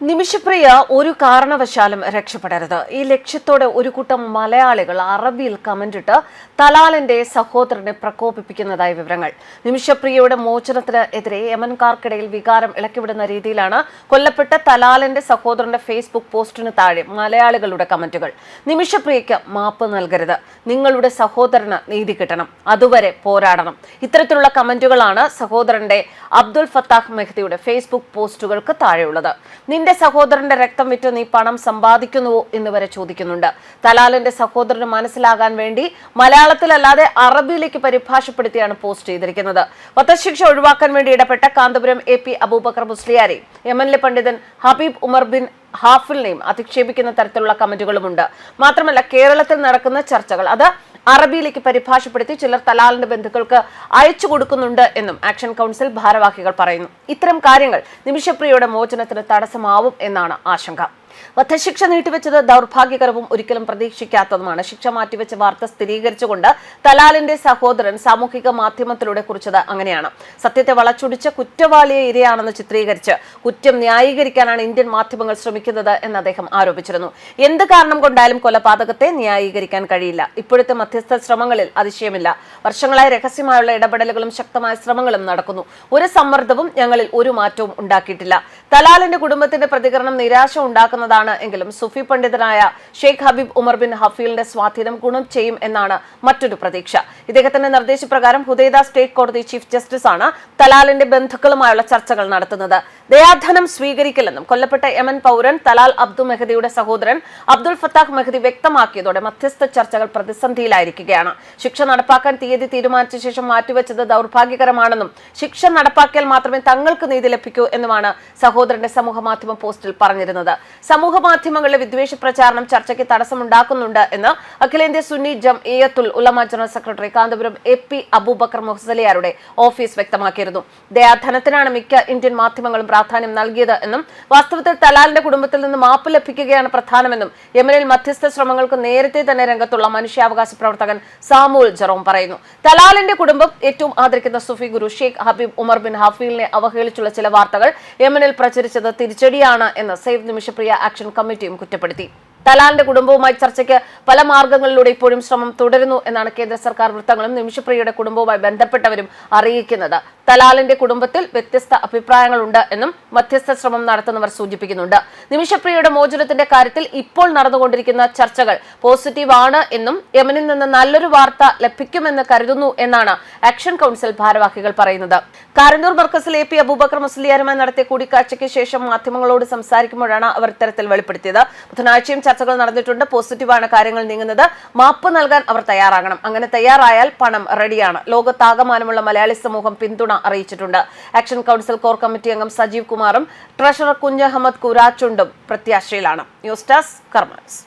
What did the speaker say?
നിമിഷപ്രിയ ഒരു കാരണവശാലും രക്ഷപ്പെടരുത്. ഈ ലക്ഷ്യത്തോടെ ഒരു കൂട്ടം മലയാളികൾ അറബിയിൽ കമന്റിട്ട് തലാലിന്റെ സഹോദരനെ പ്രകോപിപ്പിക്കുന്നതായി വിവരങ്ങൾ. നിമിഷപ്രിയയുടെ മോചനത്തിന് എതിരെ യമൻകാർക്കിടയിൽ വികാരം ഇളക്കിവിടുന്ന രീതിയിലാണ് കൊല്ലപ്പെട്ട തലാലിന്റെ സഹോദരന്റെ ഫേസ്ബുക്ക് പോസ്റ്റിന് താഴെ മലയാളികളുടെ കമന്റുകൾ. നിമിഷപ്രിയയ്ക്ക് മാപ്പ് നൽകരുത്. നിങ്ങളുടെ സഹോദരന് നീതി കിട്ടണം. അതുവരെ പോരാടണം. ഇത്തരത്തിലുള്ള കമന്റുകളാണ് സഹോദരന്റെ അബ്ദുൽ ഫത്താഹ് മെഹ്ദിയുടെ ഫേസ്ബുക്ക് പോസ്റ്റുകൾക്ക് താഴെയുള്ളത്. നിന്റെ സഹോദരന്റെ രക്തം വിറ്റ് നീ പണം സമ്പാദിക്കുന്നുവോ എന്ന് വരെ ചോദിക്കുന്നുണ്ട്. തലാലിന്റെ സഹോദരന് മനസ്സിലാകാൻ വേണ്ടി മലയാളത്തിലല്ലാതെ അറബിയിലേക്ക് പരിഭാഷപ്പെടുത്തിയാണ് പോസ്റ്റ് ചെയ്തിരിക്കുന്നത്. വധശിക്ഷ ഒഴിവാക്കാൻ വേണ്ടി ഇടപെട്ട കാന്തപുരം എ പി അബൂബക്കർ മുസ്ലിയാരെ യമനിലെ പണ്ഡിതൻ ഹബീബ് ഉമർ ബിൻ ഹാഫിലിനെയും അധിക്ഷേപിക്കുന്ന തരത്തിലുള്ള കമന്റുകളുമുണ്ട്. മാത്രമല്ല കേരളത്തിൽ നടക്കുന്ന ചർച്ചകൾ അത് അറബിയിലേക്ക് പരിഭാഷപ്പെടുത്തി ചിലർ തലാലിന്റെ ബന്ധുക്കൾക്ക് അയച്ചു കൊടുക്കുന്നുണ്ട് എന്നും ആക്ഷൻ കൗൺസിൽ ഭാരവാഹികൾ പറയുന്നു. ഇത്തരം കാര്യങ്ങൾ നിമിഷപ്രിയയുടെ മോചനത്തിന് തടസ്സമാവും എന്നാണ് ആശങ്ക. വധശിക്ഷ നീട്ടിവെച്ചത് ദൗർഭാഗ്യകരവും ഒരിക്കലും പ്രതീക്ഷിക്കാത്തതുമാണ്. ശിക്ഷ മാറ്റിവെച്ച വാർത്ത സ്ഥിരീകരിച്ചുകൊണ്ട് തലാലിന്റെ സഹോദരൻ സാമൂഹിക മാധ്യമത്തിലൂടെ കുറിച്ചത് അങ്ങനെയാണ്. സത്യത്തെ വളച്ചൊടിച്ച കുറ്റവാളിയെ ഇരയാണെന്ന് ചിത്രീകരിച്ച് കുറ്റം ന്യായീകരിക്കാനാണ് ഇന്ത്യൻ മാധ്യമങ്ങൾ ശ്രമിക്കുന്നത് എന്ന് അദ്ദേഹം ആരോപിച്ചിരുന്നു. എന്ത് കാരണം കൊണ്ടായാലും കൊലപാതകത്തെ ന്യായീകരിക്കാൻ കഴിയില്ല. ഇപ്പോഴത്തെ മധ്യസ്ഥ ശ്രമങ്ങളിൽ അതിശയമില്ല. വർഷങ്ങളായി രഹസ്യമായുള്ള ഇടപെടലുകളും ശക്തമായ ശ്രമങ്ങളും നടക്കുന്നു. ഒരു സമ്മർദ്ദവും ഞങ്ങളിൽ ഒരു മാറ്റവും ഉണ്ടാക്കിയിട്ടില്ല. തലാലിന്റെ കുടുംബത്തിന്റെ പ്രതികരണം നിരാശ ഉണ്ടാക്കുന്നതാണ് എങ്കിലും സുഫി പണ്ഡിതനായ ഷെയ്ഖ് ഹബീബ് ഉമർ ബിൻ ഹഫീലിന്റെ സ്വാധീനം ഗുണം ചെയ്യും എന്നാണ് മറ്റൊരു പ്രതീക്ഷ. ഇദ്ദേഹത്തിന്റെ നിർദ്ദേശപ്രകാരം ഹുദൈദ സ്റ്റേറ്റ് കോടതി ചീഫ് ജസ്റ്റിസ് ആണ് തലാലിന്റെ ബന്ധുക്കളുമായുള്ള ചർച്ചകൾ നടത്തുന്നത്. ദയാധനം സ്വീകരിക്കില്ലെന്നും കൊല്ലപ്പെട്ട യമൻ പൗരൻ തലാൽ അബ്ദു മെഹദിയുടെ സഹോദരൻ അബ്ദുൽ ഫത്താഖ് മെഹദി വ്യക്തമാക്കിയതോടെ മധ്യസ്ഥ ചർച്ചകൾ പ്രതിസന്ധിയിലായിരിക്കുകയാണ്. ശിക്ഷ നടപ്പാക്കാൻ തീയതി തീരുമാനിച്ച ശേഷം മാറ്റിവെച്ചത് ദൗർഭാഗ്യകരമാണെന്നും ശിക്ഷ നടപ്പാക്കിയാൽ മാത്രമേ തങ്ങൾക്ക് നീതി ലഭിക്കൂ എന്നുമാണ് സഹോദരന്റെ സമൂഹ മാധ്യമ പോസ്റ്റിൽ പറഞ്ഞിരുന്നത്. സമൂഹ മാധ്യമങ്ങളിലെ വിദ്വേഷ പ്രചാരണം ചർച്ചയ്ക്ക് തടസ്സമുണ്ടാക്കുന്നുണ്ട് എന്ന് അഖിലേന്ത്യാ Sunni Jamiyyathul Ulama general secretary Kanthapuram A P Aboobacker മുഹസലിയാരുടെ office വ്യക്തമാക്കിയിരുന്നു. ദയാധനത്തിനാണ് മിക്ക ഇന്ത്യൻ മാധ്യമങ്ങളും പ്രാധാന്യം നൽകിയത് എന്നും വാസ്തവത്തിൽ തലാലിന്റെ കുടുംബത്തിൽ നിന്ന് മാപ്പ് ലഭിക്കുകയാണ് പ്രധാനമെന്നും യമനിൽ മധ്യസ്ഥ ശ്രമങ്ങൾക്ക് നേരത്തെ തന്നെ രംഗത്തുള്ള മനുഷ്യാവകാശ പ്രവർത്തകൻ സാമുൽ ജെറോം പറയുന്നു. തലാലിന്റെ കുടുംബം ഏറ്റവും ആദരിക്കുന്ന സുഫി ഗുരു ഷെയ്ഖ് ഹബീബ് ഉമർ ബിൻ ഹഫീലിനെ അവഹേളിച്ചുള്ള ചില വാർത്തകൾ യമനിൽ പ്രചരിച്ചത് തിരിച്ചടിയാണ് എന്ന് സേവ് നിമിഷപ്രിയ ആക്ഷൻ കമ്മിറ്റിയും കുറ്റപ്പെടുത്തി തലാലിന്റെ കുടുംബവുമായി ചർച്ചയ്ക്ക് പല മാർഗങ്ങളിലൂടെ ഇപ്പോഴും ശ്രമം തുടരുന്നു എന്നാണ് കേന്ദ്ര സർക്കാർ വൃത്തങ്ങളും നിമിഷപ്രിയയുടെ കുടുംബവുമായി ബന്ധപ്പെട്ടവരും അറിയിക്കുന്നത്. തലാലിന്റെ കുടുംബത്തിൽ വ്യത്യസ്ത അഭിപ്രായങ്ങളുണ്ട് എന്നും മധ്യസ്ഥ ശ്രമം നടത്തുന്നവർ സൂചിപ്പിക്കുന്നുണ്ട്. നിമിഷപ്രിയയുടെ മോചനത്തിന്റെ കാര്യത്തിൽ ഇപ്പോൾ നടന്നുകൊണ്ടിരിക്കുന്ന ചർച്ചകൾ പോസിറ്റീവ് ആണ് എന്നും യമനിൽ നിന്ന് നല്ലൊരു വാർത്ത ലഭിക്കുമെന്ന് കരുതുന്നു എന്നാണ് ആക്ഷൻ കൗൺസിൽ ഭാരവാഹികൾ പറയുന്നത്. കാരന്തൂർ മർക്കസിൽ എ പി അബൂബക്കർ മുസ്ലിയാരുമായി നടത്തിയ കൂടിക്കാഴ്ചയ്ക്ക് ശേഷം മാധ്യമങ്ങളോട് സംസാരിക്കുമ്പോഴാണ് അവർ ഇത്തരത്തിൽ വെളിപ്പെടുത്തിയത്. ബുധനാഴ്ചയും ചർച്ചകൾ നടന്നിട്ടുണ്ട്. പോസിറ്റീവാണ് കാര്യങ്ങൾ നീങ്ങുന്നത്. മാപ്പ് നൽകാൻ അവർ തയ്യാറാകണം. അങ്ങനെ തയ്യാറായാൽ പണം റെഡിയാണ്. ലോകത്താകമാനമുള്ള മലയാളി സമൂഹം പിന്തുണ അറിയിച്ചിട്ടുണ്ട്. ആക്ഷൻ കൗൺസിൽ കോർ കമ്മിറ്റി അംഗം സജീവ് കുമാറും ട്രഷറർ കുഞ്ഞഹമ്മദ് കുരാച്ചുണ്ടും പ്രത്യാശയിലാണ്. News desk കർമ്മസ്